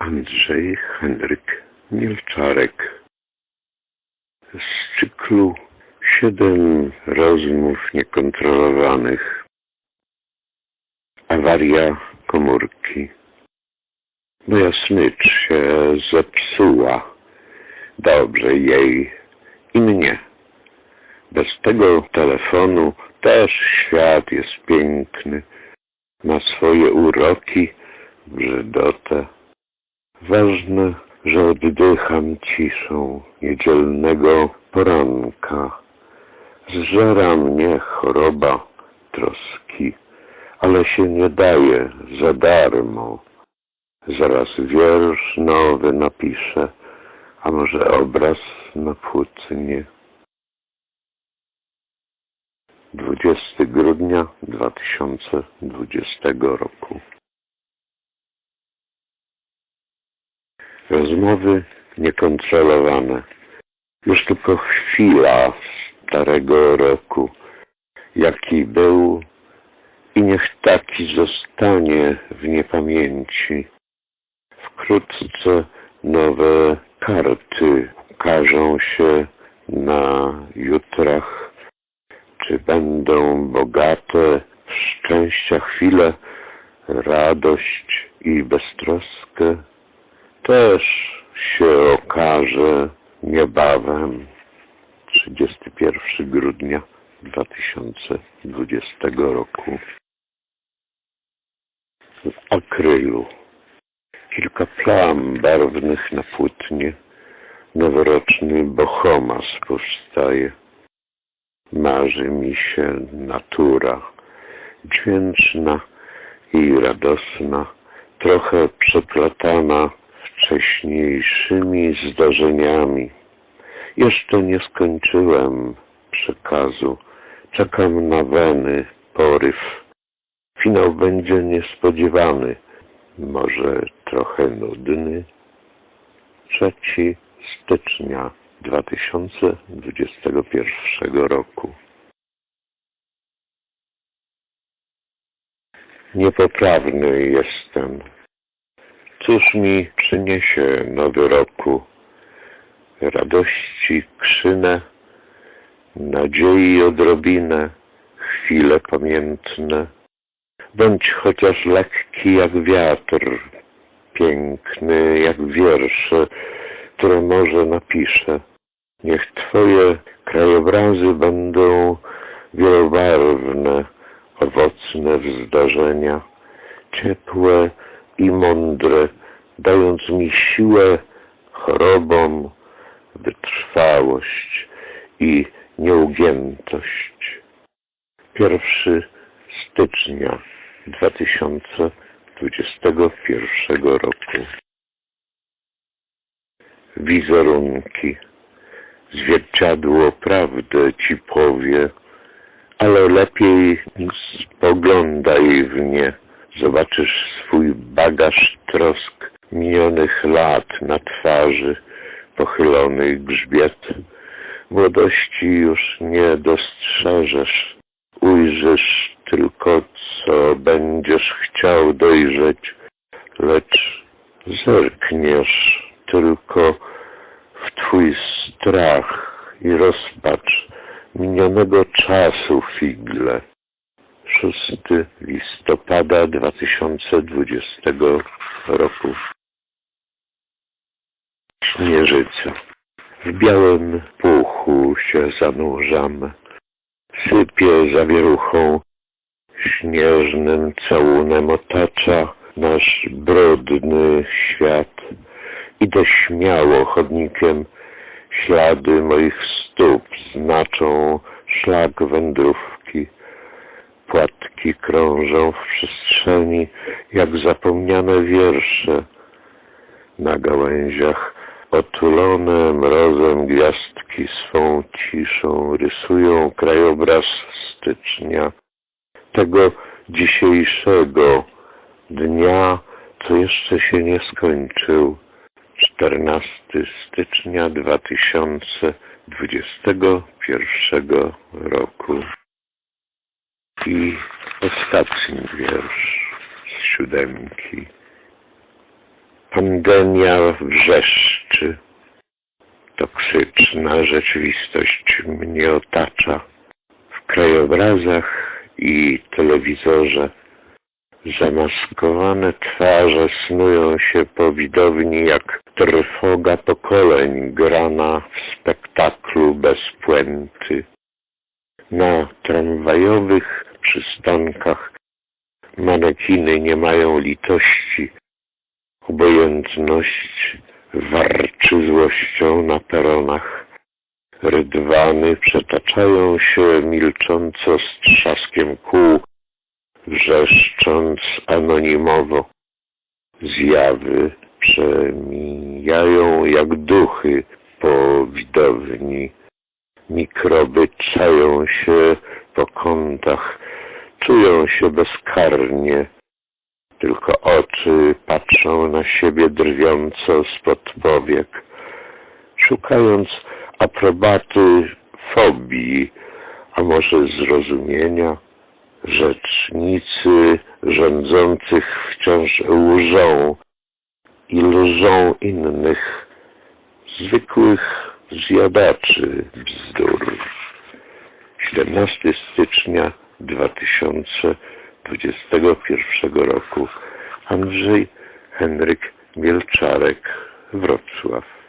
Andrzej Henryk Milczarek. Z cyklu Siedem rozmów niekontrolowanych. Awaria komórki. Moja smycz się zepsuła. Dobrze jej i mnie. Bez tego telefonu też świat jest piękny. Ma swoje uroki, brzydotę Ważne, że oddycham ciszą niedzielnego poranka. Zżera mnie choroba troski, ale się nie daje za darmo. Zaraz wiersz nowy napiszę, a może obraz na płótnie. 20 grudnia 2020 roku. Rozmowy niekontrolowane. Już tylko chwila starego roku, jaki był i niech taki zostanie w niepamięci. Wkrótce nowe karty ukażą się na jutrach. Czy będą bogate szczęścia chwile, radość i beztroskę? Też się okaże niebawem 31 grudnia 2020 roku w akrylu. Kilka plam barwnych na płótnie. Noworoczny bohomas powstaje. Marzy mi się natura. Dźwięczna i radosna. Trochę przeplatana wcześniejszymi zdarzeniami. Jeszcze nie skończyłem przekazu. Czekam na weny, poryw. Finał będzie niespodziewany, może trochę nudny. 3 stycznia 2021 roku. Niepoprawny jestem. Cóż mi przyniesie nowy roku? Radości krzynę, nadziei odrobinę, chwile pamiętne. Bądź chociaż lekki jak wiatr, piękny jak wiersze, które może napiszę. Niech Twoje krajobrazy będą wielobarwne, owocne w zdarzenia, ciepłe i mądre, dając mi siłę chorobom, wytrwałość i nieugiętość. 1 stycznia 2021 roku. Wizerunki. Zwierciadło prawdę ci powie, ale lepiej spoglądaj w nie Zobaczysz swój bagaż trosk minionych lat na twarzy, pochylony grzbiet. Młodości już nie dostrzeżesz, ujrzysz tylko, co będziesz chciał dojrzeć, lecz zerkniesz tylko w twój strach i rozpacz minionego czasu figle. 6 listopada 2020 roku. Śnieżyca. W białym puchu się zanurzam. Sypie zawieruchą. Śnieżnym całunem otacza nasz brodny świat. Idę śmiało chodnikiem. Ślady moich stóp znaczą szlak wędrówki płatki krążą w przestrzeni jak zapomniane wiersze. Na gałęziach otulone mrozem gwiazdki swą ciszą rysują krajobraz stycznia, tego dzisiejszego dnia, co jeszcze się nie skończył. 14 stycznia 2021 roku. I ostatni wiersz z siódemki. Pandemia wrzeszczy. Toksyczna rzeczywistość mnie otacza. W krajobrazach i telewizorze zamaskowane twarze snują się po widowni jak trwoga pokoleń grana w spektaklu bez puenty. Na tramwajowych przystankach manekiny nie mają litości. Obojętność warczy złością na peronach. Rydwany przetaczają się milcząco z trzaskiem kół, wrzeszcząc anonimowo. Zjawy przemijają jak duchy po widowni. Mikroby czają się po kątach, czują się bezkarnie. Tylko oczy patrzą na siebie drwiąco spod powiek, szukając aprobaty fobii, a może zrozumienia. Rzecznicy rządzących wciąż łżą i lżą innych, zwykłych zjadaczy bzdur. 17 stycznia 2021 roku Andrzej Henryk Mielczarek, Wrocław.